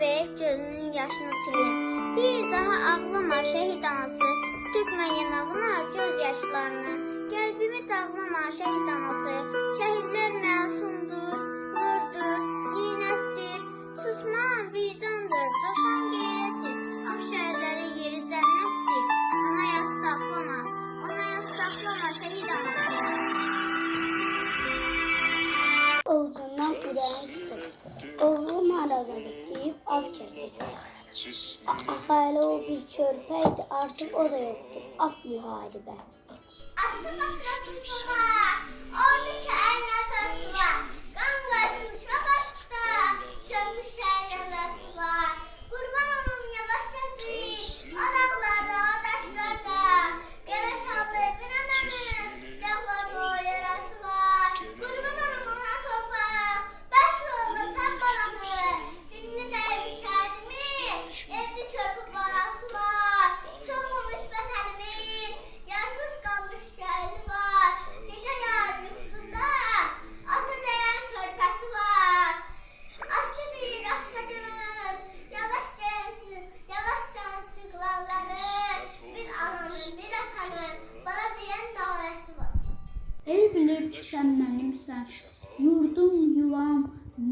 verib gözünün yaşını sileyim. Bir daha ağlama şehit anası, tökmə yanağına göz yaşlarını. Qəlbimi dağlama şehit anası, şəhidlər məsumdur, nurdur, zinətdir. Susma vicdandır, coşan qeyrətdir. Ağ şəhərlərin yeri cənnətdir. Ona yaz saxlama, ona yaz saxlama şehit anası. Oğuzundan kudurmuştur. Oğlum araladı av çekecekler. Ahali o bir çörpeydi artık o da yoktur. Ak muharibe. Aslı başına tutma. Orada şehir nefesi var. Kan kaçmış ve batıkta. Sönmüş şehir Sen benimsen. Yurdum yuvam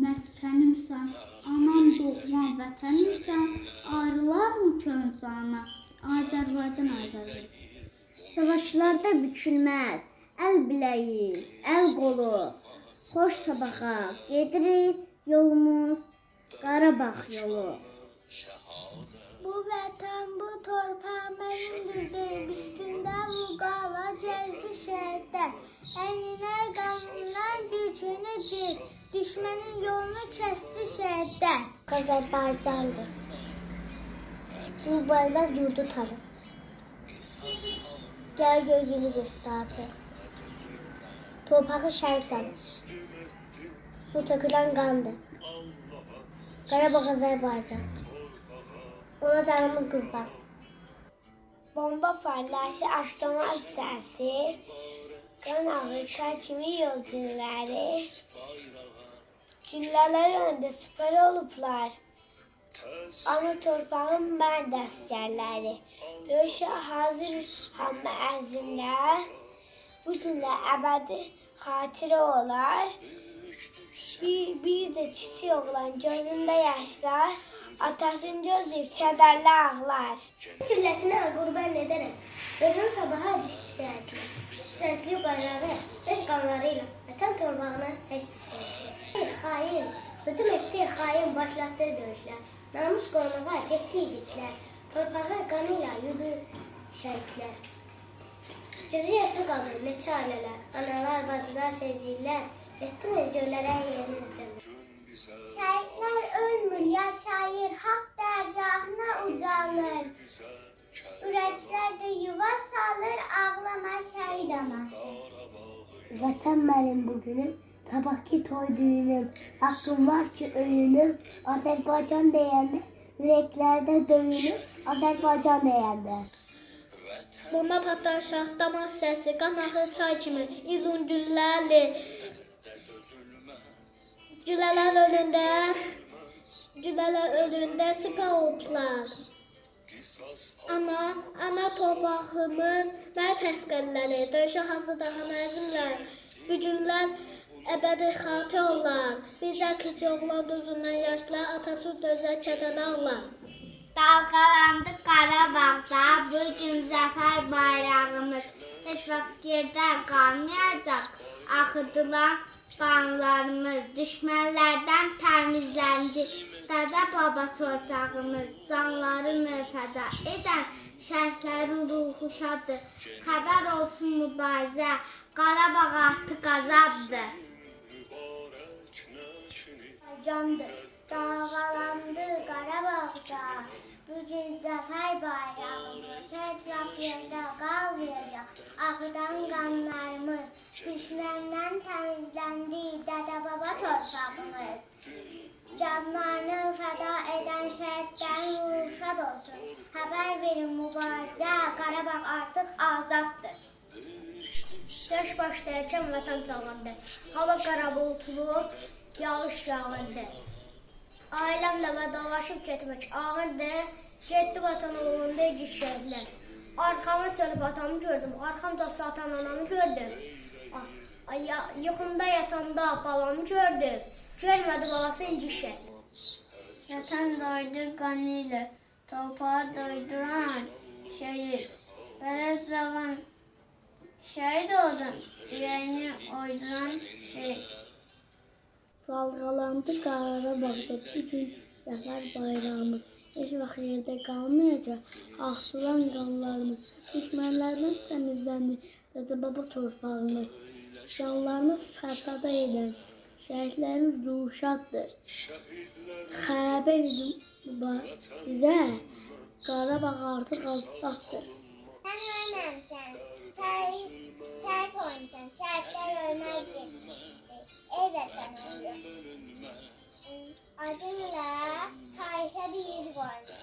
məskənimsən. Anam doğma vətənimsən. Ayrılar mı könül sana? Azərbaycan Azərbaycan. Savaşlarda bükülməz, əl biləyi, əl qolu. Xoş sabaha gedirik yolumuz Qarabağ yolu. Şəhərdə. Əyninə qanundan gücünüdür, düşmənin yolunu kəsdi şəhərdə. Azərbaycandır. Bu bəlbəz yurdu tanır. Gəl gözünü göstərdi. Torpağı şəhidəm. Su tökülən qandır. Qarabağ Azərbaycan. Ona canımız qurban. Bomba paylaşı avtomat səsi, qan ağırsa kimi yolcuları, güllələr öndə süpər olublar. Ana torpağın mərd əsgərləri, döyüşə hazır hamı əzmlər, bu günlər əbədi xatirə olar. Bir, bir də kiçik oğlan gözündə yaşlar, atasını gözləyib kədərli ağlar. Cülləsinə qurban özün sabaha düşdü səhətli. Səhətli bayrağı öz qanlarıyla vətən torpağına seçdi səhətli. Xain, hücum etdi xain başlatdı döyüşlər. Namus qorumağa getdi yigitlər. Torpağı qanıyla yudu şəhidlər. Gözü yaşlı qaldı neçə ailələr, analar, bacılar, sevgililər. Getdiniz göllərə yerinizdən. Şəhidlər ölmür, Də yuva salır, ağlama şəhid anası. Vətən mənim bugünüm, sabahki toy düğünüm. Hakkım var ki öyünüm, Azərbaycan deyəndə, ürəklərdə döyünüm, Azərbaycan deyəndə. Bomba patlayışaq, damar səsi, qan axır çay kimi, ilun gülləli. Gülələr ölündə, gülələr ölündə sıqa olublar. Ana, ana torpağımın mən təsqirləri, döyüşə hazır daha məzimlər. Bu günlər əbədi xatı olar. Bizə kiçik oğlan duzundan yaşlar, atası dözə kədəni allar. Dalgalandı Qarabağda bu gün zəfər bayrağımız. Heç vaxt yerdə qalmayacaq. Axıdılan qanlarımız düşmənlərdən təmizləndi. Dədə baba torpağımız canlarını fəda edən şəhidlərin ruhu şaddır. Xəbər olsun mübarizə, Qarabağ artıq azaddır. Candır. Dağlandı Qarabağda. Bugün zəfər bayrağımız heç yerdə qalmayacaq. Ağıdan qanlarımız düşməndən təmizləndi dədə baba torpağımız. Canlarını fəda edən şəhidlərin ruhu şad olsun. Xəbər verin mübarizə, Qarabağ artıq azaddır. Döş başlayarkən vətən canlandı. Hava qara bulutlu, yağış yağırdı. Ailemle vedalaşıp getmək ağırdır. Getdi vatan uğrunda ici şəhidlər. Arkamı çönüb atamı gördüm. Arkamda satan anamı gördüm. A- ay- ya- Yuxumda yatanda balamı gördüm. Görmədi balası inci şəhid. Vatan doydu kanıyla, toprağı doyduran şehit. Berat zaman şehit oldun, yüreğini oyduran şehit. Dalgalandı Qarabağda bu gün zəfər bayrağımız. Heç vaxt yerdə qalmayacaq. Axtılan qanlarımız düşmənlərdən təmizləndi. Dədə baba torpağımız. Canlarını fəsada edən şəhidlərin ruhu şaddır. Xərabə edin bizə Qarabağ artıq azaddır. Sen ölmemişsin. Şahit, şahit olmuşsun. Şahitler ölmezdi. Evet ben öldüm. Adınla tarihe bir iz koymuşsun.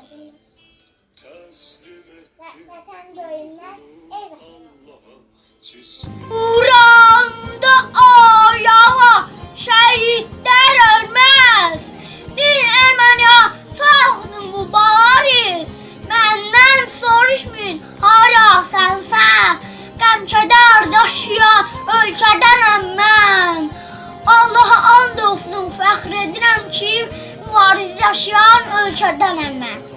Adın Va- Vatan Uğranda ayağa şehitler ölmez. Din Ermeniya sağ bu bari. Menden soruşmayın hala sensen. Gəm kədər daşıyan ölkədənəm mən. Allaha and olsun fəxr edirəm ki, mübariz yaşayan ölkədənəm mən.